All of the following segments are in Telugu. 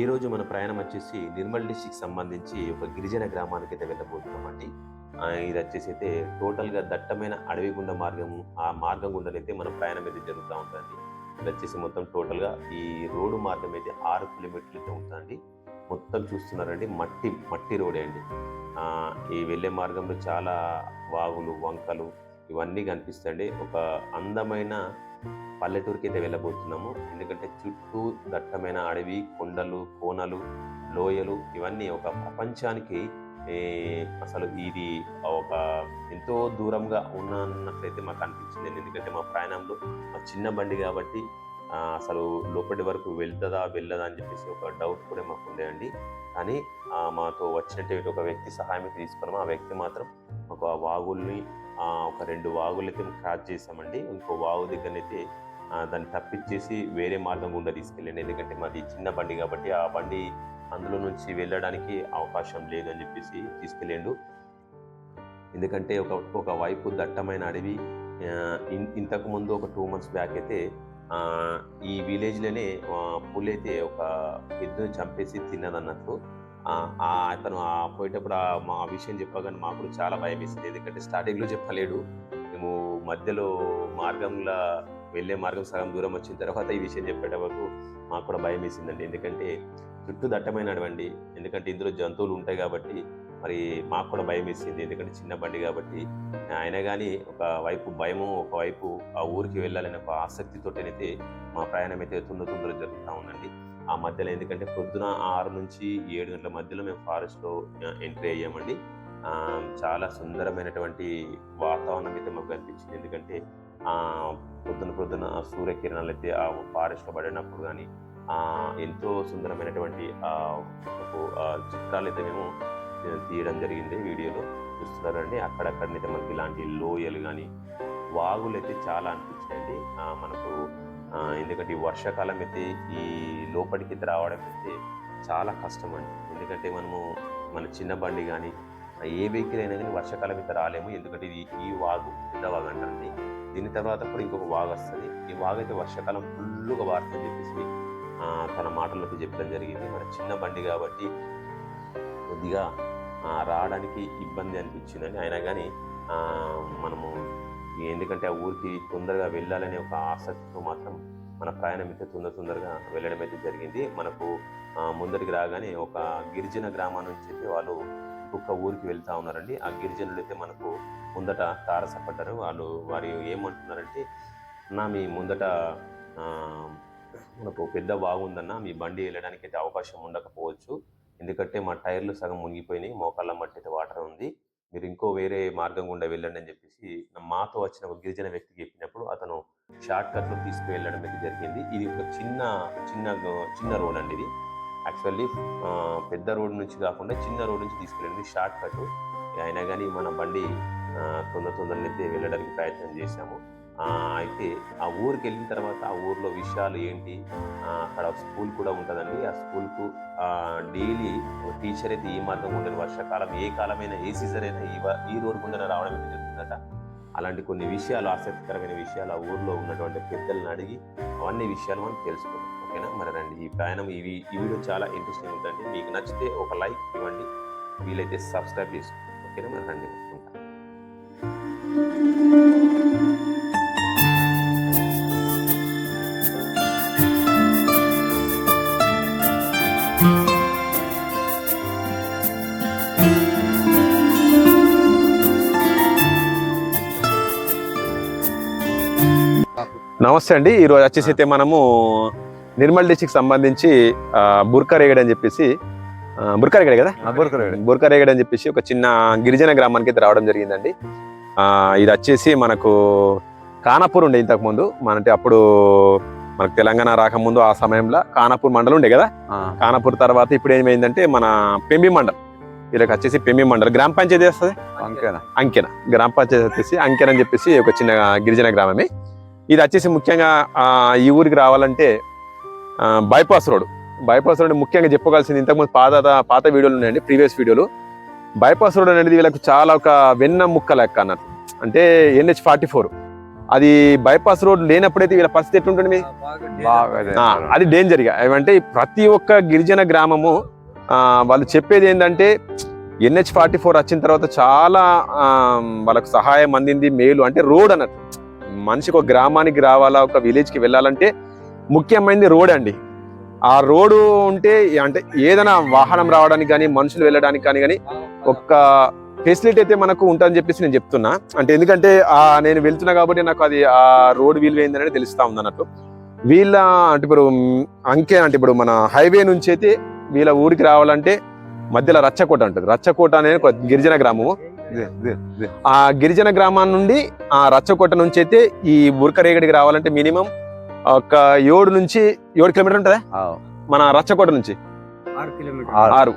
ఈరోజు మన ప్రయాణం వచ్చేసి నిర్మల్ డిస్టిక్ సంబంధించి ఒక గిరిజన గ్రామానికి అయితే వెళ్ళబోతున్నామండి అండి. ఇది వచ్చేసి అయితే టోటల్గా దట్టమైన అడవి గుండా మార్గం ఆ మార్గం గుండా అయితే మన ప్రయాణం అయితే జరుగుతూ ఉంటుంది ఇది వచ్చేసి మొత్తం టోటల్గా ఈ రోడ్డు మార్గం అయితే ఆరు కిలోమీటర్లు అయితే ఉంటుందండి. మొత్తం చూస్తున్నారండి మట్టి మట్టి రోడే అండి. ఈ వెళ్ళే మార్గంలో చాలా వాగులు వంకలు ఇవన్నీ కనిపిస్తాయండి. ఒక అందమైన పల్లెటూరుకి అయితే వెళ్ళబోతున్నాము. ఎందుకంటే చుట్టూ దట్టమైన అడవి కొండలు కోనలు లోయలు ఇవన్నీ ఒక ప్రపంచానికి అసలు ఇది ఒక ఎంతో దూరంగా ఉన్నట్లయితే మాకు అనిపించింది. ఎందుకంటే మా ప్రయాణంలో మా చిన్న బండి కాబట్టి అసలు లోపటి వరకు వెళ్తుందా వెళ్ళదా అని చెప్పేసి ఒక డౌట్ కూడా మాకు ఉండేయండి కానీ మాతో వచ్చినట్టు ఒక వ్యక్తి సహాయం తీసుకున్నాము. ఆ వ్యక్తి మాత్రం ఒక వాగుల్ని ఒక రెండు వాగులకి క్రాస్ చేసామండి ఇంకో వాగు దగ్గరనైతే దాన్ని తప్పించేసి వేరే మార్గం గుండా తీసుకెళ్ళాను. ఎందుకంటే మాది చిన్న బండి కాబట్టి ఆ బండి అందులో నుంచి వెళ్ళడానికి అవకాశం లేదని చెప్పేసి తీసుకెళ్ళాడు. ఎందుకంటే ఒక ఒక వైపు దట్టమైన అడవి ఇన్- ఇంతకు ముందు ఒక టూ మంత్స్ బ్యాక్ అయితే ఈ విలేజ్లోనే పులి అయితే ఒక ఎద్దును చంపేసి తిన్నదన్నట్టు అతను ఆ పోయేటప్పుడు ఆ మా విషయం చెప్పగానే మాకు కూడా చాలా భయం వేసింది ఎందుకంటే స్టార్టింగ్లో చెప్పలేడు. మేము మధ్యలో మార్గంలో వెళ్ళే మార్గం సగం దూరం వచ్చిన తర్వాత ఈ విషయం చెప్పేటప్పుడు మాకు కూడా భయం వేసిందండి ఎందుకంటే చుట్టూ దట్టమైన అడవండి ఎందుకంటే ఇందులో జంతువులు ఉంటాయి కాబట్టి మరి మాకు కూడా భయం వేసింది ఎందుకంటే చిన్న బండి కాబట్టి అయినా కానీ ఒక వైపు భయము ఒకవైపు ఆ ఊరికి వెళ్ళాలనే ఒక ఆసక్తితోటైతే మా ప్రయాణం అయితే తొందర తొందర జరుగుతూ ఉందండి. ఆ మధ్యలో ఎందుకంటే పొద్దున ఆరు నుంచి ఏడు గంటల మధ్యలో మేము ఫారెస్ట్లో ఎంట్రీ అయ్యామండి. చాలా సుందరమైనటువంటి వాతావరణం అయితే మాకు కనిపించింది. ఎందుకంటే పొద్దున పొద్దున సూర్యకిరణాలు అయితే ఆ ఫారెస్ట్లో పడినప్పుడు కానీ ఎంతో సుందరమైనటువంటి చిత్రాలు అయితే మేము తీయడం జరిగింది వీడియోలో. చూస్తున్నారండి. అక్కడక్కడనైతే మనకి ఇలాంటి లోయలు కానీ వాగులు అయితే చాలా అనిపించాయండి మనకు ఎందుకంటే ఈ వర్షాకాలం అయితే ఈ లోపలికి రావడం అయితే చాలా కష్టం అండి ఎందుకంటే మనము మన చిన్న బండి కానీ ఏ వెహికల్ అయినా కానీ వర్షాకాలం అయితే రాలేము. ఎందుకంటే ఇది ఈ వాగు పెద్ద వాగు అంటారండి. దీని తర్వాత కూడా ఇంకొక వాగు వస్తుంది. ఈ వాగు అయితే వర్షాకాలం ఫుల్గా వాడుతుందని చెప్పేసి తన మాటల్లోకి చెప్పడం జరిగింది. మన చిన్న బండి కాబట్టి కొద్దిగా రావడానికి ఇబ్బంది అనిపించిందని అయినా కానీ మనము ఎందుకంటే ఆ ఊరికి తొందరగా వెళ్ళాలనే ఒక ఆసక్తితో మాత్రం మన ప్రయాణం అయితే తొందర తొందరగా వెళ్ళడం అయితే జరిగింది. మనకు ముందరికి రాగానే ఒక గిరిజన గ్రామం నుంచి అయితే వాళ్ళు ఇంకొక ఊరికి వెళ్తూ ఉన్నారండి. ఆ గిరిజనులు అయితే మనకు ముందట తారసపడ్డారు. వాళ్ళు వారు ఏమంటున్నారంటే నా మీ ముందట మనకు పెద్ద బాగుందన్న మీ బండి వెళ్ళడానికి అయితే అవకాశం ఉండకపోవచ్చు. ఎందుకంటే మా టైర్లు సగం మునిగిపోయినాయి మోకాళ్ళ మట్టి అయితే వాటర్ ఉంది. మీరు ఇంకో వేరే మార్గం గుండా వెళ్ళండి అని చెప్పేసి మాతో వచ్చిన ఒక గిరిజన వ్యక్తికి చెప్పినప్పుడు అతను షార్ట్ కట్లో తీసుకువెళ్ళడం అయితే జరిగింది. ఇది ఒక చిన్న చిన్న చిన్న రోడ్ అండి ఇది. యాక్చువల్లీ పెద్ద రోడ్ నుంచి కాకుండా చిన్న రోడ్ నుంచి తీసుకెళ్ళింది షార్ట్ కట్. అయినా కానీ మన బండి తొందర తొందరనైతే వెళ్ళడానికి ప్రయత్నం చేశాము. అయితే ఆ ఊరికి వెళ్ళిన తర్వాత ఆ ఊర్లో విషయాలు ఏంటి? అక్కడ స్కూల్ కూడా ఉంటుందండి. ఆ స్కూల్కు డైలీ టీచర్ అయితే ఈ మార్గం ఉండదు వర్షాకాలం ఏ కాలమైనా ఏ సీజన్ అయినా ఈ వ- ఈ రోడ్డు గుండా రావడం జరుగుతుందట అలాంటి కొన్ని విషయాలు ఆసక్తికరమైన విషయాలు ఆ ఊర్లో ఉన్నటువంటి పెద్దలను అడిగి అవన్నీ విషయాలు మనం తెలుసుకుందాం. ఓకేనా? మరి రండి. ఈ ప్రయాణం ఇవి ఈ వీడియో చాలా ఇంట్రెస్టింగ్ ఉందండి. మీకు నచ్చితే ఒక లైక్ ఇవ్వండి. వీలైతే సబ్స్క్రైబ్ చేసుకోండి. ఓకేనా? మరి రండి. ఉంటాను నమస్తే అండి. ఈరోజు వచ్చేసి అయితే మనము నిర్మల్ డిస్టిక్ సంబంధించి ఆ, బుర్కా రేగడి అని చెప్పేసి ఆ, బుర్కా రేగడి కదా బుర్కా రేగడి అని చెప్పేసి ఒక చిన్న గిరిజన గ్రామానికి అయితే రావడం జరిగిందండి. ఇది వచ్చేసి మనకు కానాపూర్ ఉండే ఇంతకు ముందు. మనకి అప్పుడు మనకు తెలంగాణ రాకముందు ఆ సమయంలో కానాపూర్ మండలం ఉండే కదా? కానాపూర్ తర్వాత ఇప్పుడు ఏమైందంటే మన పెంబి మండల్. వీళ్ళకి వచ్చేసి పెంబి మండల్. గ్రామ పంచాయతీ వస్తుంది? అంకేనా? అంకెన. గ్రామ పంచాయతీ వచ్చేసి అంకెన అని చెప్పేసి ఒక చిన్న గిరిజన గ్రామమే. ఇది వచ్చేసి ముఖ్యంగా ఈ ఊరికి రావాలంటే బైపాస్ రోడ్ బైపాస్ రోడ్ ముఖ్యంగా చెప్పుకోవాల్సింది ఇంతకుముందు పాత పాత వీడియోలు ఉన్నాయండి ప్రీవియస్ వీడియోలు. బైపాస్ రోడ్ అనేది వీళ్ళకి చాలా ఒక వెన్న ముక్క లెక్క అన్నట్టు అంటే ఎన్హెచ్ ఫార్టీ ఫోర్. అది బైపాస్ రోడ్ లేనప్పుడైతే వీళ్ళ పరిస్థితి ఎట్లుంటుంది అది డేంజర్గా ఏమంటే ప్రతి ఒక్క గిరిజన గ్రామము వాళ్ళు చెప్పేది ఏంటంటే ఎన్హెచ్ ఫార్టీ ఫోర్ వచ్చిన తర్వాత చాలా వాళ్ళకు సహాయం అందింది మేలు అంటే రోడ్ అన్నట్టు మనిషికి ఒక గ్రామానికి రావాలా ఒక విలేజ్కి వెళ్ళాలంటే ముఖ్యమైనది రోడ్ అండి. ఆ రోడ్డు ఉంటే అంటే ఏదైనా వాహనం రావడానికి కానీ మనుషులు వెళ్ళడానికి కానీ కానీ ఒక్క ఫెసిలిటీ అయితే మనకు ఉంటుందని చెప్పేసి నేను చెప్తున్నా. అంటే ఎందుకంటే ఆ నేను వెళ్తున్నా కాబట్టి నాకు అది ఆ రోడ్ విలువ ఏందనేది తెలుస్తా ఉంది అన్నట్టు. వీళ్ళ అంటే ఇప్పుడు అంకే అంటే ఇప్పుడు మన హైవే నుంచి అయితే వీళ్ళ ఊరికి రావాలంటే మధ్యలో రచ్చకోట ఉంటుంది రచ్చకోట అనేది ఒక గిరిజన గ్రామము. ఆ గిరిజన గ్రామం నుండి ఆ రచ్చకోట నుంచి అయితే ఈ బుర్కరేగడికి రావాలంటే మినిమం ఒక ఏడు నుంచి ఏడు కిలోమీటర్ ఉంటుందా? మన రచ్చకోట నుంచి. ఆరు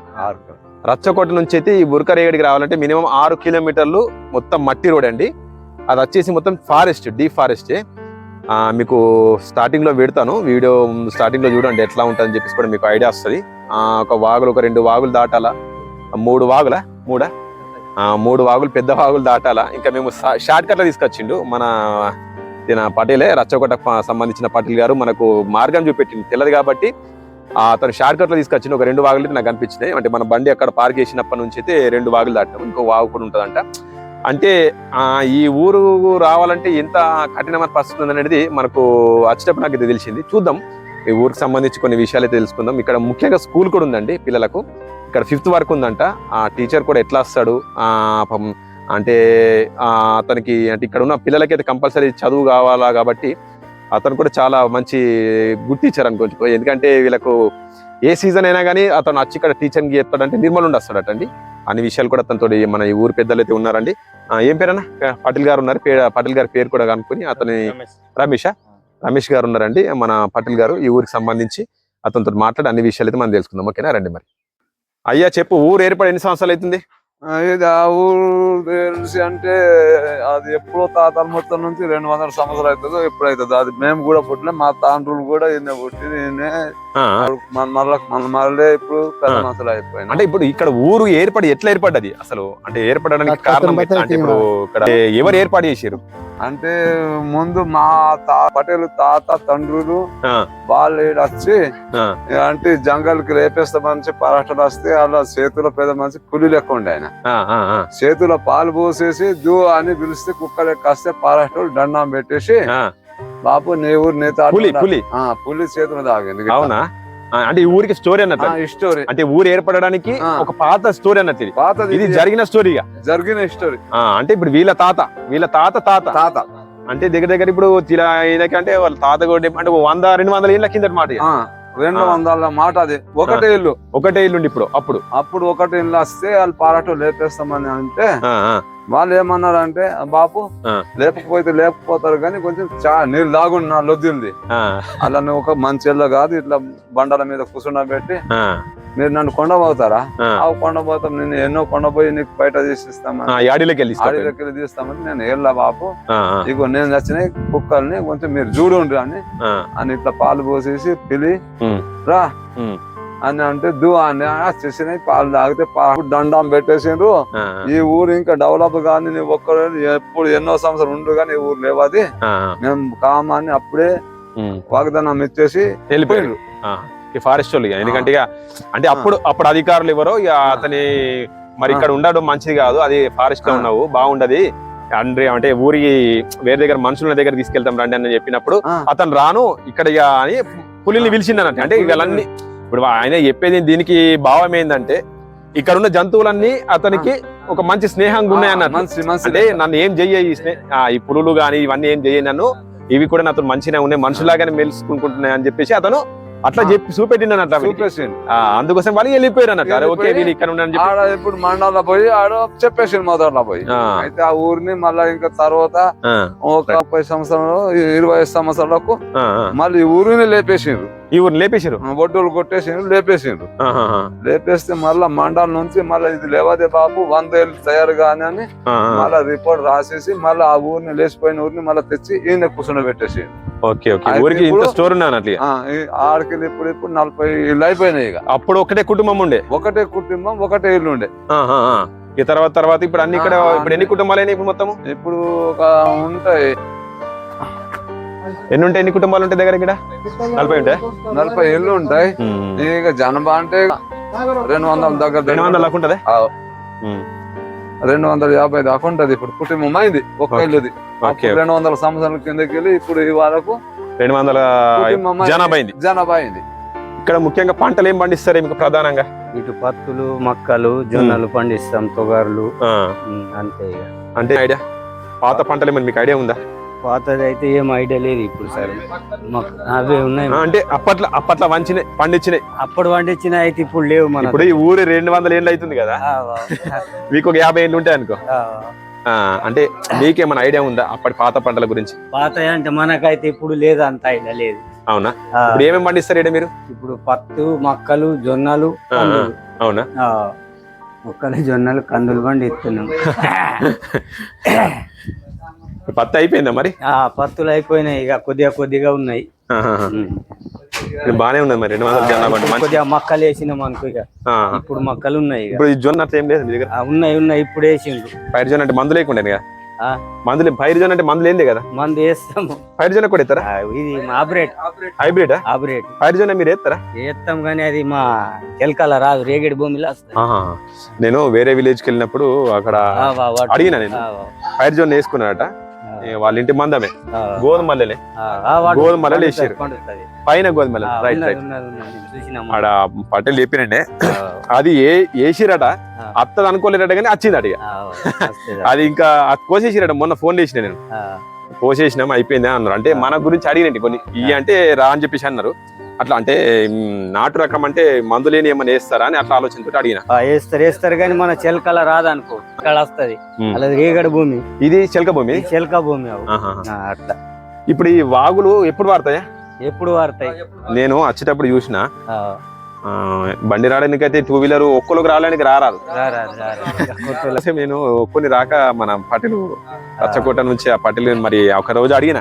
రచ్చకోట నుంచి అయితే ఈ బుర్కరేగడికి రావాలంటే మినిమం ఆరు కిలోమీటర్లు మొత్తం మట్టి రోడ్ అండి. అది వచ్చేసి మొత్తం ఫారెస్ట్ డీప్ ఫారెస్ట్ మీకు స్టార్టింగ్లో పెడతాను. వీడియో స్టార్టింగ్లో చూడండి ఎట్లా ఉంటుందని చెప్పేసి కూడా మీకు ఐడియా వస్తుంది. ఒక వాగులు ఒక రెండు వాగులు దాటాలా? మూడు వాగులా? మూడా? మూడు వాగులు పెద్ద వాగులు దాటాలా? ఇంకా మేము షార్ట్ తీసుకొచ్చిండు. మన ఈయన పటేలే? రచ్చకోట సంబంధించిన పటేల్ గారు మనకు మార్గం చూపెట్టింది తెల్లది కాబట్టి అతను షార్ట్ తీసుకొచ్చిండు. ఒక రెండు వాగులు నాకు అనిపించినాయి అంటే మన బండి అక్కడ పార్క్ చేసినప్పటి నుంచి అయితే రెండు వాగులు దాటాం ఇంకో వాగు కూడా ఉంటుందంట. అంటే ఈ ఊరు రావాలంటే ఎంత కఠినమైన పరిస్థితి ఉందనేది మనకు వచ్చేటప్పుడు నాకు ఇది తెలిసింది. చూద్దాం. ఈ ఊరికి సంబంధించి కొన్ని విషయాలు తెలుసుకుందాం. ఇక్కడ ముఖ్యంగా స్కూల్ కూడా ఉందండి పిల్లలకు. ఇక్కడ ఫిఫ్త్ వరకు ఉందంట. ఆ టీచర్ కూడా ఎట్లా వస్తాడు? అంటే అతనికి అంటే ఇక్కడ ఉన్న పిల్లలకి అయితే కంపల్సరీ చదువు కావాలా కాబట్టి అతను కూడా చాలా మంచి గుడ్ టీచర్ అనుకోవచ్చు. ఎందుకంటే వీళ్ళకు ఏ సీజన్ అయినా కానీ అతను వచ్చి ఇక్కడ టీచర్కి చెప్తాడంటే నిర్మల్ ఉండి వస్తాడట అండి అన్ని విషయాలు కూడా అతనితో మన ఈ ఊరు పెద్దలు అయితే ఉన్నారండి. ఏం పేరన్నా? పటేల్ గారు ఉన్నారు. పటేల్ గారి పేరు కూడా కనుక్కొని అతని రమేష్. రమేష్ గారు ఉన్నారండి. మన పటేల్ గారు ఈ ఊరికి సంబంధించి అతనితో మాట్లాడి అన్ని విషయాలు అయితే మనం తెలుసుకుందాం. ఓకేనా? రండి మరి. అయ్యా చెప్పు ఊరు ఏర్పడి ఎన్ని సంవత్సరాలు అవుతుంది? ఇది ఆ ఊరు తెలిసి అంటే అది ఎప్పుడో తాతల మొత్తం నుంచి రెండు వందల సంవత్సరాలు అవుతుందో ఎప్పుడు అవుతుందో. అది మేము కూడా పుట్టిన మా తాండ్రులు కూడా ఈయన పుట్టి ఈయనే ఆ, మన మళ్ళీ మన మళ్ళీ ఇప్పుడు పెద్ద. మనుషులు అయిపోయినా. అంటే ఇప్పుడు ఇక్కడ ఊరు ఏర్పడి ఎట్లా ఏర్పడ్డది? అసలు అంటే ఏర్పడడానికి కారణం బట్టి ఎట్లా? అంటే ఇప్పుడు ఇక్కడ ఎవరు ఏర్పాటు చేశారు? అంటే ముందు మా తా పటేలు తాత తండ్రులు వాళ్ళు వచ్చి అంటే జంగల్కి రేపేస్తా మనిషి పరాటలు వస్తే అలా చేతిలో పెద్ద మనిషి పులి లెక్క ఉండే ఆయన చేతిలో పాలు పోసేసి దు అని పిలిస్తే కుక్క లెక్క వస్తే పరాటలు దండం పెట్టేసి. బాబు నీ ఊరు నీ తాత పులి పులి. చేతులు తాగింది. అవునా? అంటే ఈ ఊరికి స్టోరీ అన్నట్టు ఈ స్టోరీ అంటే ఊరు ఏర్పడడానికి. ఒక పాత స్టోరీ అన్నట్టు ఇది. పాతది ఇది జరిగిన స్టోరీగా జరిగిన స్టోరీ అంటే ఇప్పుడు వీళ్ళ తాత వీళ్ళ తాత తాత. తాత. అంటే దగ్గర దగ్గర ఇప్పుడు అంటే వాళ్ళ తాత కూడా అంటే వంద రెండు వందల ఏళ్ళ కింద మాట రెండు. వందల మాట అది. ఒకటే ఇల్లు. ఒకటే ఇల్లుండి ఇప్పుడు అప్పుడు. అప్పుడు ఒకటి ఇల్లు వస్తే వాళ్ళు పారాటో లేపేస్తామని అంటే వాళ్ళు ఏమన్నారంటే బాపు ఆ. లేకపోతే లేకపోతారు కానీ కొంచెం చా నీళ్ళు నా లొద్దింది అలా నువ్వు ఒక మంచి ఇల్లు కాదు ఇట్లా బండల మీద కూర్చుండబెట్టి మీరు నన్ను కొండపోతారా ఆ. కొండపోతాం నేను ఎన్నో కొండపోయి నీకు బయట తీసిస్తామని వెళ్ళి. ఆడిలోకి తీస్తామని నేను ఏళ్ళ బాపు ఇగో నేను నచ్చినాయి కుక్కల్ని కొంచెం మీరు చూడండి అని అని ఇట్లా పాలు పోసేసి పిలి. రా. అని అంటే దు అని. వచ్చేసినాయి పాలు తాగితే పాలు దండం పెట్టేసిండ్రు. ఈ ఊరు ఇంకా డెవలప్ కానీ నువ్వు ఒక్కరు ఎప్పుడు ఎన్నో సంవత్సరాలు ఉండు కానీ ఊరు లేవది. మేము కామాన్ని అప్పుడే. వాగ్దానం ఇచ్చేసి ఈ ఫారెస్ట్ వాళ్ళు. ఎందుకంటే ఇక అంటే అప్పుడు అప్పుడు అధికారులు ఎవరో ఇక అతని మరి ఇక్కడ ఉండడం మంచిది కాదు. అది ఫారెస్ట్లో. ఉన్నావు బాగుండదు. అంటే అంటే ఊరికి వేరే దగ్గర మనుషుల దగ్గర తీసుకెళ్తాం రండి అని చెప్పినప్పుడు. అతను రాను ఇక్కడ ఇక అని పులిని పిలిచింది అన్నట్టు. అంటే వీళ్ళన్ని ఇప్పుడు ఆయన చెప్పేది దీనికి భావం ఏంటంటే ఇక్కడ ఉన్న జంతువులన్నీ అతనికి ఒక మంచి స్నేహంగా ఉన్నాయి అన్నట్టు అంటే నన్ను ఏం చెయ్య ఈ స్నే ఈ పులులు గాని ఇవన్నీ ఏం చెయ్యి నన్ను ఇవి కూడా నాతో మంచిగా ఉన్నాయి మనుషులాగానే మెలుసుకుంటున్నాయి అని చెప్పేసి అతను అట్లా. చెప్పి చూపెట్టిండు అన్నట్టు అందుకోసం వాళ్ళు వెళ్ళిపోయారు అన్నట్టు అరే ఓకే వీళ్ళు ఇక్కడ చెప్పి. ఆడ ఇప్పుడు మండల పోయి ఆడ చెప్పేసిండు మొదట్లో పోయి. అయితే ఆ ఊరిని మళ్ళా ఇంకా తర్వాత ఒక ముప్పై సంవత్సరాలు ఇరవై సంవత్సరాలకు. మళ్ళీ ఊరిని లేపేసిండ్రు ఈ ఊరిని లేపేశారు? ఒడ్డులు కొట్టేసిండ్రు లేపేసిండ్రు. లేపేస్తే మళ్ళా మండలం నుంచి మళ్ళీ ఇది లేవదే బాబు వంద ఏళ్ళు తయారు కానీ అని. మళ్ళా రిపోర్ట్ రాసేసి మళ్ళీ ఆ ఊరిని లేచిపోయిన ఊరిని మళ్ళీ తెచ్చి ఈయన కూర్చొని ఓకే ఓకే. ఊరికి ఇంత స్టోర్ ఉన్నా అన్నట్లు ఇక. ఆడికి ఇప్పుడు ఇప్పుడు నలభై ఇల్లు అయిపోయినాయి ఇక. అప్పుడు ఒకటే కుటుంబం ఉండే? ఒకటే కుటుంబం ఒకటే ఇల్లు ఉండే. ఈ తర్వాత తర్వాత ఇప్పుడు అన్ని ఇక్కడ ఇప్పుడు ఎన్ని కుటుంబాలైనా ఇప్పుడు మొత్తము? ఇప్పుడు ఒక ఉంటాయి. ఎన్ని ఉంటాయి ఎన్ని కుటుంబాలు ఉంటాయి దగ్గర ఇక్కడ? నలభై ఉంటాయి? నలభై ఇళ్ళు ఉంటాయి. ఇక జనాభా అంటే రెండు వందల దగ్గర రెండు వందల దాకా ఉంటది? ఆ, రెండు వందల యాభై దాకా ఉంటది. ఇప్పుడు కుటుంబం అయింది ఓకే. ఇల్లుది. రెండు వందల సంవత్సరాల కిందకి వెళ్ళి ఇప్పుడు ఈ వరకు రెండు వందల. జనాభా అయింది. జనాభా అయింది. ఇక్కడ ముఖ్యంగా పంటలు ఏం పండిస్తారు మీకు ప్రధానంగా? ఇటు పత్తులు మక్కలు జొన్నలు పండిస్తాం తొగర్లు. అంతే అంటే ఐడియా? పాత పంటలు ఏమన్నా మీకు ఐడియా ఉందా? పాతది అయితే ఏం ఐడియా లేదు ఇప్పుడు సార్. మాకు అవే ఉన్నాయి. అంటే అప్పట్లో అప్పట్లో వంచినాయి పండించినాయి. అప్పుడు పండించిన అయితే ఇప్పుడు లేవు మన ఇప్పుడు ఈ ఊరు రెండు వందల ఏళ్ళు అవుతుంది కదా. మీకు ఒక యాభై ఏళ్ళు ఉంటాయి అనుకో. అంటే మీకేమైనా ఐడియా ఉందా అప్పటి పాత పంటల గురించి? పాత అంటే మనకైతే ఇప్పుడు లేదు అంత ఐడియా లేదు. అవునా? ఇప్పుడు ఏమేమి పండిస్తారు ఈడ మీరు? ఇప్పుడు పత్తు మక్కలు జొన్నలు. అవునా? మొక్కలు జొన్నలు కందులు పండిస్తున్నాం. పత్తి అయిపోయిందా మరి? ఆ పత్తులు అయిపోయినాయి ఇక కొద్దిగా కొద్దిగా ఉన్నాయి. బానే ఉన్నది మరి రెండు వందల కొద్దిగా మక్కలు వేసినాం అనుకో ఇక. ఇప్పుడు మక్కలు ఉన్నాయి ఇక. ఇప్పుడు ఈ జొన్న అట్లా ఏం లేదు మీ దగ్గర? ఉన్నాయి ఉన్నాయి ఇప్పుడు వేసిండ్రు. పైరు జొన్న అంటే మందు లేకుండా కదా? ఆ. మందులు పైరు జొన్న అంటే మందులు ఏంది కదా? మందు వేస్తాము. పైరు జొన్న కూడా ఆ, ఇది ఆపరేట్. హైబ్రిడ్? ఆపరేట్. పైరు జొన్న మీరు ఎత్తారా వేస్తాం కానీ అది మా తెలకాల రాదు రేగడి భూమిలో. నేను వేరే విలేజ్కి వెళ్ళినప్పుడు అక్కడ అడిగినా నేను. పైరు జొన్న వేసుకున్నారట. వాళ్ళ ఇంటి మందమే. గోధుమ మల్లెలే గోధుమ. పండుతుంది. పైన గోధుమ రైట్ రైట్. ఆడ పట్టెలు చెప్పినండే. అది ఏ వేసిరట. అత్తది అనుకోలేరట కానీ వచ్చింది అడిగా. అది ఇంకా కోసేసిరట మొన్న ఫోన్ చేసిన నేను. కోసేసినాం అయిపోయింది అన్నారు. అంటే మన గురించి అడిగినండి కొన్ని. ఇవి అంటే రా అని చెప్పేసి అన్నారు. అట్లా అంటే నాటు రకం అంటే మందులేని ఏమైనా వేస్తారా అని అట్లా ఆలోచనతో అడిగిన. వేస్తారు వేస్తారు కానీ మన చెలకల రాదనుకో ఇక్కడ వస్తది. అలా రేగడి భూమి. ఇది చిలక భూమి? చెలక భూమి అట్లా. ఇప్పుడు ఈ వాగులు ఎప్పుడు వాడతాయా? ఎప్పుడు వాడతాయి? నేను వచ్చేటప్పుడు చూసిన. బండి రావడానికి అయితే టూ వీలర్ ఒక్కరికి రావడానికి రారాదు. నేను కొన్ని రాక మన పట్టెలు రచ్చకోట నుంచి ఆ పట్టెలు మరి ఒక రోజు అడిగిన.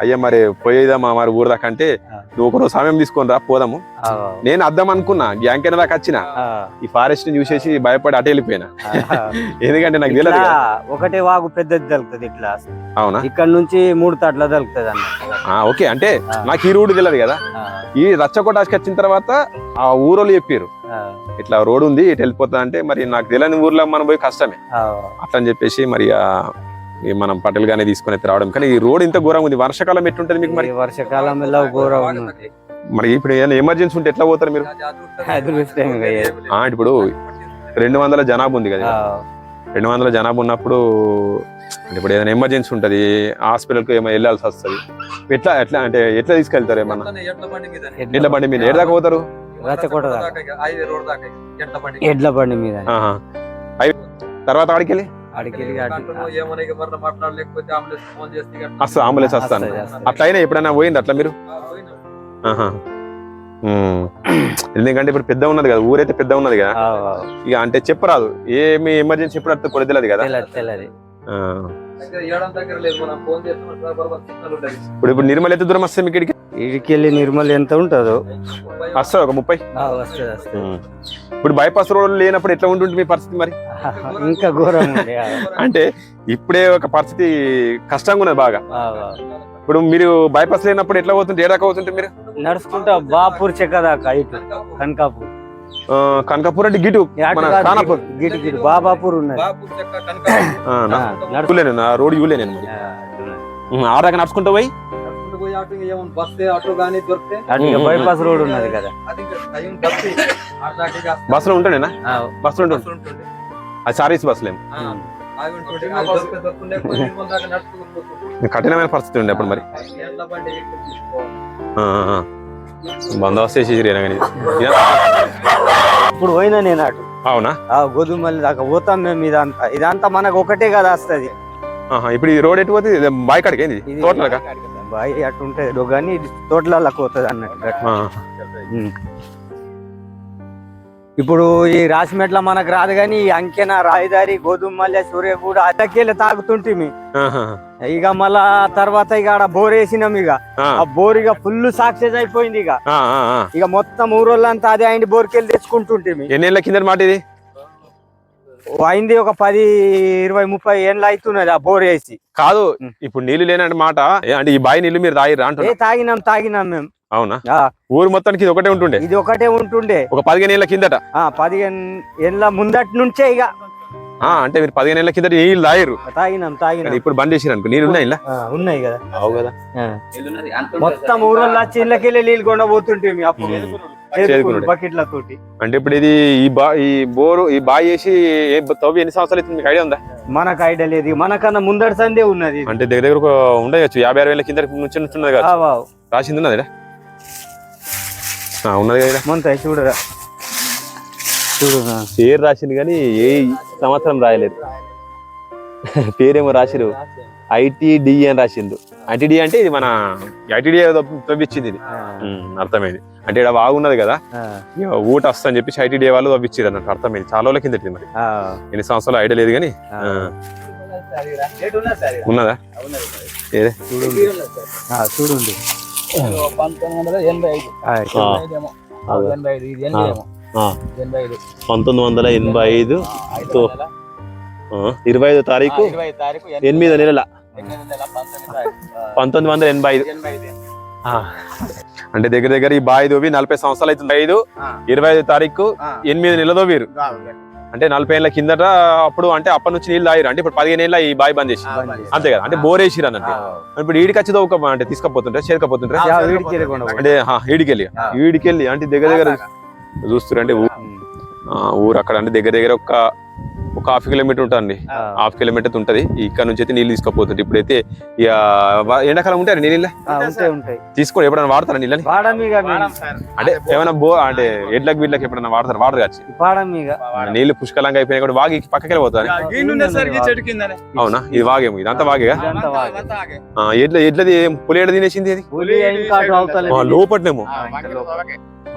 అయ్యా మరి పోయేదామా మరి ఊరు దాకా అంటే. నువ్వు ఒక రోజు సమయం తీసుకొని రా పోదాము. నేను అద్దాం అనుకున్నా గ్యాంకెన్ దాకా వచ్చిన. ఈ ఫారెస్ట్ని చూసేసి భయపడి అటు వెళ్ళిపోయినా. ఎందుకంటే నాకు తెలియదు. ఒకటే వాగు పెద్దది దొరుకుతుంది ఇట్లా. అవునా? ఇక్కడ నుంచి మూడు తట్ల దొరుకుతుంది అన్నట్టు. ఆ, ఓకే. అంటే. నాకు ఈ రోడ్డు తెలియదు కదా. ఈ రచ్చకోటాకి వచ్చిన తర్వాత ఆ ఊరోళ్ళు చెప్పారు ఇట్లా రోడ్ ఉంది ఇటు వెళ్ళిపోతా అంటే మరి నాకు తెలియని ఊర్లో మనం పోయి కష్టమే. ఆ, అట్లా అని చెప్పేసి మరి మనం పట్టెలు గానే తీసుకొని రావడం. కానీ ఈ రోడ్ ఇంత ఘోరంగా ఉంది. వర్షాకాలం ఎట్లుంటది మీకు మరి? వర్షాకాలంలో ఘోరం మరి ఇప్పుడు ఏమైనా ఎమర్జెన్సీ ఉంటే ఎట్లా పోతారు మీరు? ఇప్పుడు రెండు వందల జనాభా ఉంది కదా. రెండు వందల జనాభా ఉన్నప్పుడు అంటే ఇప్పుడు ఏదైనా ఎమర్జెన్సీ ఉంటది హాస్పిటల్కి ఏమైనా వెళ్ళాల్సి వస్తుంది. ఎట్లా ఎట్లా అంటే ఎట్లా తీసుకెళ్తారు ఏమన్నా? ఎట్ల బండి మీద. ఏడు దాకా పోతారు. ఎడ్ల బండి మీద తర్వాత ఆడికి వెళ్ళి వస్తా అంబులెన్స్ వస్తాను. అట్లా అయినా ఎప్పుడైనా పోయింది అట్లా మీరు. ఎందుకంటే ఇప్పుడు పెద్ద ఉన్నది కదా ఊరైతే పెద్ద ఉన్నది కదా. ఇక అంటే చెప్పరాదు. ఏమి ఎమర్జెన్సీ ఎప్పుడు అర్థం కూడా తెలియదు కదా. ఇప్పుడు ఇప్పుడు నిర్మల్ ఎంత దూరం వస్తే మీకు ఇక్కడికి ఇడికి వెళ్ళి నిర్మల్ ఎంత ఉంటుందో. వస్తుంది ఒక ముప్పై? వస్తది వస్తది. ఇప్పుడు బైపాస్ రోడ్ లేనప్పుడు ఎట్లా ఉంటుంది మీ పరిస్థితి మరి? ఇంకా ఘోరం అంటే ఇప్పుడే ఒక పరిస్థితి కష్టంగా ఉన్నది బాగా. ఇప్పుడు మీరు బైపాస్ లేనప్పుడు ఎట్లా పోతుంటే ఏ దాకా పోతుంటే మీరు? నడుచుకుంటా బాపూర్ చెక్క దాకా ఇటు కనకాపూర్. కనకాపూర్ అంటే గిటు ఖానాపూర్. గిటు గిటు బాబాపూర్ ఉన్నది. నేను ఆ రోడ్ చూలే నేను మరి. ఆ, దాకా నడుచుకుంటూ పోయి? బైపాస్ రోడ్ ఉన్నది కదా. బస్సులో ఉంటాడేనా? ఆ, బస్సులో ఉంటుంది అది సారీస్ బస్సులేం. కఠినమైన పరిస్థితి ఉండే అప్పుడు మరి. బందోబస్తు చేసేసి ఇప్పుడు పోయినా నేను అటు. అవునా? ఆ గోధుమల్లి దాకా పోతాం మేము ఇదంతా. ఇదంతా మనకు ఒకటే కదా వస్తది. ఇప్పుడు ఈ రోడ్ ఎటు పోతుంది? బాయ్ కాడికి ఏంది? ఇది తోటలకా? బాయ్ అటు ఉంటుంది. కానీ తోటలకు పోతుంది అన్నట్టు. ఇప్పుడు ఈ రాసిమెట్ల మనకు రాదు కానీ ఈ అంకెన రాయదారి గోధుమల్లి సూర్యగూడ అద్దకెళ్ళి తాగుతుంటిమి. ఆహా, ఇక మళ్ళా తర్వాత ఇక ఆడ బోర్ వేసినాం ఇక. ఆ, బోర్ ఇక ఫుల్ సక్సెస్ అయిపోయింది ఇక. ఇక మొత్తం ఊరోళ్ళంతా అదే ఆయన బోర్కెళ్ళి తెచ్చుకుంటుంటిమి. ఎన్నేళ్ళ కింద మాట ఇది? అయింది ఒక పది ఇరవై ముప్పై ఏళ్ళు అవుతున్నది ఆ బోర్ వేసి. కాదు. ఇప్పుడు నీళ్ళు లేనంటే మాట అంటే ఈ బావి నీళ్ళు మీరు తాగిరా అంటున్నా? తాగినాం తాగినాం మేము. అవునా? ఊరు మొత్తానికి ఇది ఒకటే ఉంటుండే? ఇది ఒకటే ఉంటుండే. ఒక పదిహేను ఏళ్ళ కిందట? ఆ పదిహేను ఏళ్ళ ముందటి నుంచే ఇక. అంటే మీరు పదిహేను ఏళ్ళ కిందట నీళ్ళు తాగిరు తాగినాం తాగినాం. ఇప్పుడు బంద్ చేసిరు అనుకో. నీళ్ళు ఉన్నాయి ఉన్నాయి కదా. అవు కదా. మొత్తం ఊరోళ్ళు వచ్చి ఇళ్ళకెళ్ళి నీళ్ళు కొండబోతుంటే అప్పుడు చేదుకునుడే. బకెట్ల తోటి అంటే ఇప్పుడు ఇది ఈ బా ఈ బోరు ఈ బావి చేసి ఏ తవ్వి ఎన్ని సంవత్సరాలు అవుతుంది? మీకు ఐడియా ఉందా? మనకు ఐడియా లేదు. మనకన్నా ముందటి సందే ఉన్నది. అంటే దగ్గర దగ్గర ఒక ఉండవచ్చు యాభై అరవై వేల కింద నుంచి ఉన్నది కదా. రాసింది ఉన్నది ఉన్నది కదా. మొంతాయి చూడరా. చూడు. పేరు రాసింది కానీ ఏ సంవత్సరం రాయలేదు. పేరేమో రాసిరు ఐటీడి అని రాసిండు. ఐటీడీ అంటే ఇది మన ఐటీడీ తవ్విచ్చింది ఇది. అర్థమైంది. అంటే ఇక్కడ బాగున్నది కదా. ఊట వస్తా అని చెప్పి ఐటీడీ వాళ్ళు తవ్విచ్చారు అన్నట్టు అర్థమైంది. చాలా రోజుల కిందటి మరి. ఎన్ని సంవత్సరాలు ఐడియా లేదు కానీ ఉన్నదా? ఏదే ఆ, చూడండి పంతొమ్మిది వందల ఎనభై ఐదు. ఎనభై ఐదు పంతొమ్మిది వందల ఎనభై ఐదు. ఇరవై ఐదో తారీఖు ఎనిమిదో నెలల పంతొమ్మిది వందల ఎనభై ఐదు. అంటే దగ్గర దగ్గర ఈ బావి దోవి నలభై సంవత్సరాలు అవుతుంది. ఐదు. ఇరవై ఐదు తారీఖు. ఎనిమిది నెలల దోవీరు అంటే నలభై ఏళ్ళ కిందట అప్పుడు అంటే అప్పటి నుంచి నీళ్ళు తాగిరు. అంటే ఇప్పుడు పదిహేను ఏళ్ళ ఈ బావి బంద్ చేసి. అంతే కదా? అంటే బోర్ వేసిరు అన్నట్టు. ఇప్పుడు ఈడికి వచ్చి దోక అంటే తీసుకపోతుంటే చేరుకపోతుంటే ఆ. యా, వీడికి తిరగకుండా పోయి. అంటే ఈడికెళ్ళి. ఈడికెళ్ళి అంటే దగ్గర దగ్గర ఆ, ఊరు అక్కడ అంటే దగ్గర దగ్గర ఒక ఒక హాఫ్ కిలోమీటర్ ఉంటుంది. హాఫ్ కిలోమీటర్ ఉంటది. ఇక్కడ నుంచి అయితే నీళ్ళు తీసుకపోతుంది ఇప్పుడైతే ఇక ఎండాకాలం ఉంటాయి నీళ్ళ? ఆ, ఉంటాయి ఉంటాయి. తీసుకోండి ఎప్పుడైనా వాడతారా నీళ్ళని. అంటే ఏమైనా బో అంటే ఎడ్లకి వీళ్ళకి ఎప్పుడైనా వాడతారు? వాడరు కాచి నీళ్ళు పుష్కలంగా అయిపోయినా కూడా వాగి పక్కకి వెళ్ళిపోతారు కిందనే. అవునా? ఇది వాగేమో ఇదంతా వాగేగా ఎడ్ల ఎడ్లది పులి ఎడ తినేసింది లోపట్నేమో.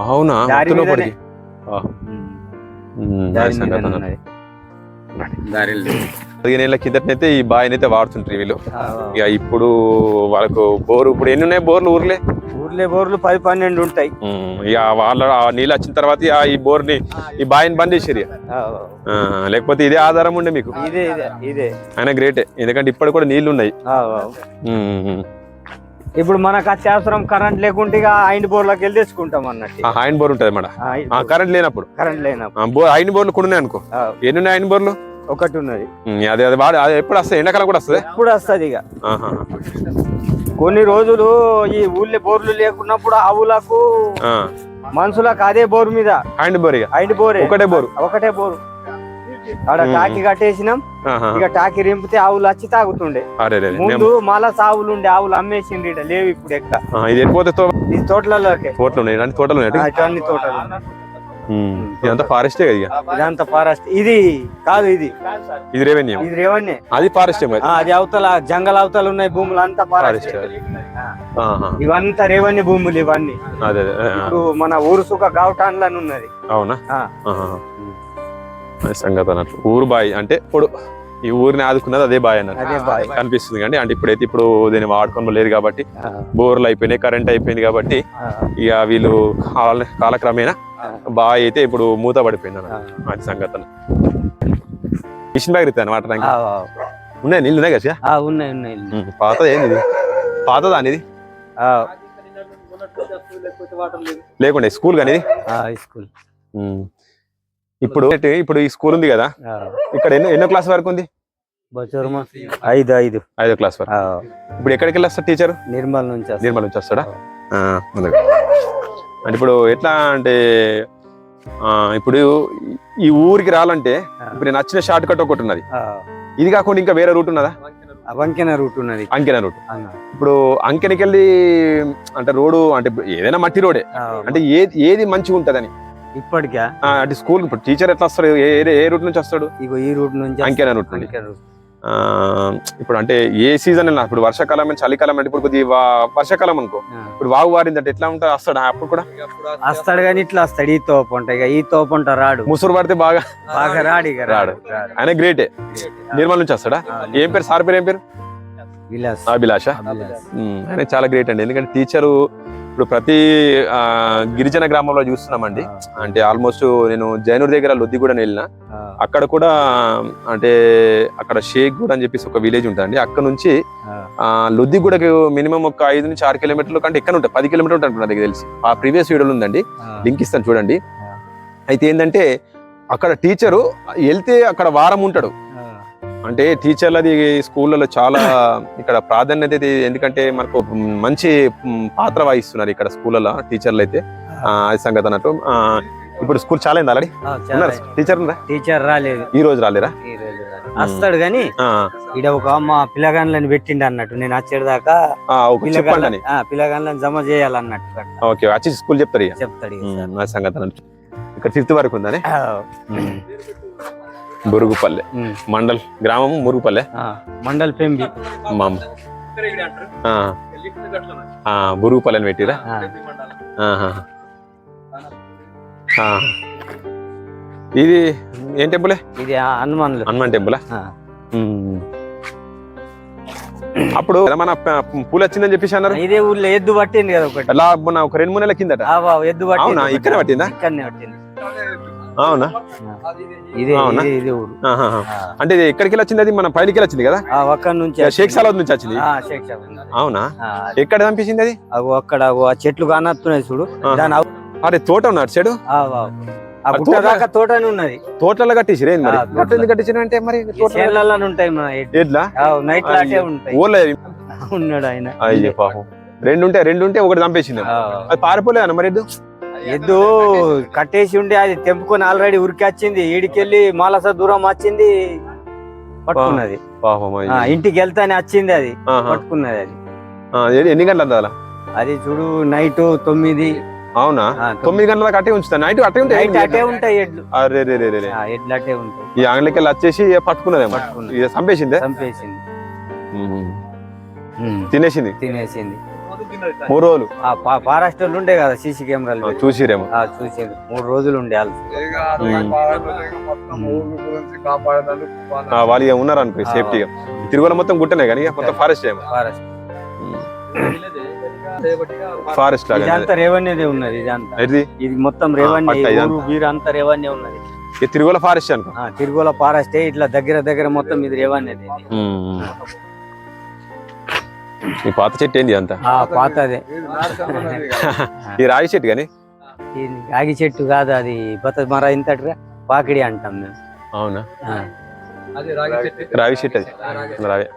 అవునా. లోపలికి? సంగతి. పదిహేను ఏళ్ళ కిందటనైతే ఈ బావిని అయితే వాడుతుంటారు వీళ్ళు ఇక ఇప్పుడు వాళ్ళకు బోరు ఇప్పుడు ఎన్ని ఉన్నాయి బోర్లు ఊర్లే? ఊర్లే బోర్లు పది పన్నెండు ఉంటాయి. ఇక వాళ్ళ ఆ నీళ్ళు వచ్చిన తర్వాత ఇక ఈ బోర్ని ఈ బావిని బంద్ చేసారు లేకపోతే ఇదే ఆధారం ఉండే మీకు? ఇదే గ్రేటే. ఎందుకంటే ఇప్పుడు కూడా నీళ్ళు ఉన్నాయి. ఇప్పుడు మనకు అత్యవసరం కరెంట్ లేకుంటే ఇక ఐండ్ బోర్లోకి వెళ్ళి తెచ్చుకుంటాం అన్నట్టు. ఆ ఆయన బోర్ ఉంటుంది మన ఆ, కరెంట్ లేనప్పుడు. కరెంట్ లేనప్పుడు. ఆ, బోర్ ఆయన బోర్లు కూడా ఉన్నాయి అనుకో. ఎన్ని ఉన్నాయి ఆయన బోర్లు? ఒకటి ఉన్నది అదే అది వాడు అది ఎప్పుడు వస్తాయి? ఎండాకాలం కూడా వస్తుంది? ఇప్పుడు వస్తుంది ఇక. కొన్ని రోజులు ఈ ఊళ్ళో బోర్లు లేకున్నప్పుడు ఆవులకు మనుషులకు అదే బోర్ మీద. ఆయన బోర్ ఐండ్ బోరే. ఒకటే బోరు? ఒకటే బోరు. ఆడ. టాకి కట్టేసినాం. ఇక టాకి రింపితే ఆవులు వచ్చి తాగుతుండే. ముందు మళ్ళా సావులు ఉండే ఆవులు అమ్మేసిండి ఈడ లేవు ఇప్పుడు ఎక్క ఆ, ఇది తోటలలోకే. తోటలు అన్ని తోటలు ఇదంతా ఫారెస్టే కదా ఇదంతా ఫారెస్ట్. ఇది కాదు ఇది. ఇది రెవెన్యూ. ఇది అది ఫారెస్టే అది అవతల జంగల్ అవతల ఉన్నాయి భూములు అంతా ఫారెస్ట్. ఇవంతా రేవన్య భూములు ఇవన్నీ. అదే ఇప్పుడు మన ఊరు సుఖ గావటాన్లని ఉన్నది. అవునా? సంగతి అన్నట్లు. ఊరు బాయ్ అంటే ఇప్పుడు ఈ ఊరిని ఆదుకున్నది అదే బాయ్ అన్నట్టు. అదే బాయ్. కనిపిస్తుంది కానీ అంటే ఇప్పుడైతే ఇప్పుడు దీన్ని వాడుకోవడం లేదు కాబట్టి బోర్లు అయిపోయినాయి కరెంట్ అయిపోయింది కాబట్టి ఇక వీళ్ళు కాల కాలక్రమేణా బాయ్ అయితే ఇప్పుడు మూత పడిపోయింది. అది సంగతి మిషన్ బ్యాగ్ రీతాను వాటర్ ట్యాంక్ ఉన్నాయి నీళ్ళు ఉన్నాయి కదా ఉన్నాయి ఉన్నాయి పాతది ఏంది పాతదా అనేది లేకుండే స్కూల్ కానీ స్కూల్. ఇప్పుడు ఇప్పుడు ఈ స్కూల్ ఉంది కదా? ఇక్కడ ఎన్నో ఎన్నో క్లాస్ వరకు ఉంది? ఐదు ఐదు. ఐదో క్లాస్ వరకు. ఇప్పుడు ఎక్కడికి వెళ్ళి వస్తాడు టీచర్? నిర్మల్ నుంచి. నిర్మల్ నుంచి వస్తాడా. అంటే ఇప్పుడు ఎట్లా అంటే ఇప్పుడు ఈ ఊరికి రావాలంటే ఇప్పుడు నేను నచ్చిన షార్ట్ కట్ ఒకటి ఉన్నది. ఇది కాకుండా ఇంకా వేరే రూట్ ఉన్నదా? ఆ వంకెన రూట్ ఉన్నది. అంకెన రూట్. ఇప్పుడు అంకెనకి వెళ్ళి అంటే రోడ్డు అంటే ఏదైనా మట్టి రోడే. అంటే ఏది ఏది మంచిగా ఉంటదని? ఇప్పటికా? అంటే స్కూల్ ఇప్పుడు టీచర్ ఎట్లా వస్తాడు? ఏ ఏ- రూట్ నుంచి వస్తాడు? ఇగో ఈ రూట్ నుంచి అంకెన రూట్ అంకెన రూట్. ఇప్పుడు అంటే ఏ సీజన్ అయినా ఇప్పుడు వర్షాకాలం చలికాలం అంటే ఇప్పుడు కొద్దిగా వా- వర్షాకాలం అనుకో. ఇప్పుడు వాగు వారిందంటే ఎట్లా ఉంటా వస్తాడు అప్పుడు కూడా? వస్తాడు కానీ ఇట్లా వస్తాడు. ఈ తోపంట ఇక ఈ తోపంట రాడు. ముసురు పడితే బాగా బాగా రాడు ఇక రాడు. ఆయన గ్రేటే నిర్మల్ నుంచి వస్తాడా? ఏం పేరు? సార్ పేరు ఏం పేరు? అభిలాష. ఆయన చాలా గ్రేట్ అండి. ఎందుకంటే టీచరు ఇప్పుడు ప్రతి గిరిజన గ్రామంలో చూస్తున్నామండి. అంటే ఆల్మోస్ట్ నేను జైనూర్ దగ్గర లొద్దిగూడ వెళ్ళిన. అక్కడ కూడా అంటే అక్కడ షేక్ గూడ అని చెప్పేసి ఒక విలేజ్ ఉంటుందండి. అక్కడ నుంచి లొద్దిగూడకి మినిమం ఒక ఐదు నుంచి ఆరు కిలోమీటర్లు కంటే ఎక్కడ ఉంటాయి. పది కిలోమీటర్లు ఉంటుంది నాకు తెలిసి. ఆ ప్రీవియస్ వీడియోలో ఉందండి. లింక్ ఇస్తాను చూడండి. అయితే ఏంటంటే అక్కడ టీచరు వెళ్తే అక్కడ వారం ఉంటాడు. అంటే టీచర్లది స్కూళ్ళలో చాలా ఇక్కడ ప్రాధాన్యత ఇది ఎందుకంటే మనకు మంచి పాత్ర వహిస్తున్నారు ఇక్కడ స్కూళ్ళలో టీచర్లు అయితే. అది సంగతి అన్నట్టు. ఇప్పుడు స్కూల్ చాలా అయింది ఆల్రెడీ టీచర్ టీచర్ రాలేదు. ఈ రోజు రాలేరా. వస్తాడు గాని ఈడ ఒక అమ్మ పిల్లగాన్లని పెట్టిండు అన్నట్టు. నేను వచ్చేదాకా పిల్లగాన్లని జమ చేయాలన్నట్టు ఓకే వచ్చి స్కూల్ చెప్తారు చెప్తాడు సంగతి అన్నట్టు. ఇక్కడ ఫిఫ్త్ వరకు ఉందని ఉమ్, మండల్ గ్రామం మురుగుపల్లె. మండల్ పెంబి. మామ. మురుగుపల్లెని పెట్టిరా. ఇది ఏం టెంపులే? ఇది ఆ హనుమాన్లు. హనుమాన్ టెంపులా. అప్పుడు మన పూలు వచ్చిందని చెప్పేసి అన్నారు? ఇదే ఊర్లో ఎద్దు పట్టింది కదా ఒకటి. అలా మొన్న ఒక రెండు మూడు నెలల కిందట. ఎద్దు పట్టింది. ఇక్కడే పట్టిందా? ఇక్కడనే పట్టింది. అవునా? ఇదే? ఇదే ఊరు. అంటే ఇది ఎక్కడికి వచ్చింది? అది మన పైకి వచ్చింది కదా? ఒక్క నుంచి షేక్ సాలాద్ నుంచి వచ్చింది. అవునా? ఎక్కడ పంపించింది అది? అగో అక్కడ చెట్లు కానత్తున్నాయి చూడు. అరే తోట ఉన్నాడు చెడు? తోటనే ఉన్నది. మరి? తోటలో. ఎందుకు కట్టించిన అంటే మరి తోటలలో- ఉంటాయి. ఎట్లా ఆ, నైట్ లాటే అయ్యో. ఉంటాయి. ఊర్లో ఉన్నాడు ఆయన. అయ్యో పాపం. రెండు ఉంటే రెండు ఉంటే ఒకటి చంపేసింది అది పారిపోలేదన్న మరి ఎద్దు కట్టేసి ఉండి అది తెంపుకొని ఆల్రెడీ ఉరికి వచ్చింది. ఈడికెళ్ళి మాలస దూరం వచ్చింది. పట్టుకున్నది. ఇంటికి వెళ్తానే వచ్చింది అది. పట్టుకున్నది అది. ఆ, ఎన్ని- గంటలు అందాల అది చూడు నైట్ తొమ్మిది. అవునా? తొమ్మిది. గంటల అట్టే ఉంచుతా నైట్ అట్టే ఉంటాయి అటే ఉంటాయి ఎడ్లు. అరే రే రే రే ఎడ్లు అటే ఉంటాయి. ఈ ఆంగ్లకి వెళ్ళి వచ్చేసి పట్టుకున్నది. ఇక చంపేసిందే? చంపేసింది. ఉమ్. ఉమ్, తినేసింది? తినేసింది. మూడు రోజులు. ఆ పా- ఫారెస్ట్ వాళ్ళు ఉండే కదా సీసీ కెమెరాలు. చూసిరేమో ఆ, చూసింది మూడు రోజులు ఉండే వాళ్ళు. ఉన్నారు అనుకో సేఫ్టీగా తిరుగుల మొత్తం గుట్టనే కానీ మొత్తం ఫారెస్ట్ ఏమో. ఫారెస్ట్. ఫారెస్ట్ లాగా ఇదంతా రెవెన్యూదే ఉన్నది ఇదంతా. ఇది ఇది మొత్తం. ఊరు వీరు అంతా రెవెన్యూ ఉన్నది. ఈ తిరుగుల ఫారెస్ట్ అనుకో. ఆ, తిరుగుల ఫారెస్టే ఇట్లా దగ్గర దగ్గర మొత్తం ఇది రెవెన్యూదే ఇది. ఈ పాత చెట్టు ఏంది అంతా ఉన్నది ఇక. ఈ రాగి చెట్టు కానీ? ఇది రాగి చెట్టు కాదు అది బత మర ఇంతటిరా పాకిడి అంటాం మేము. అవునా? ఆ. అది రాగి చెట్టు. రావి చెట్టు అది. రావి.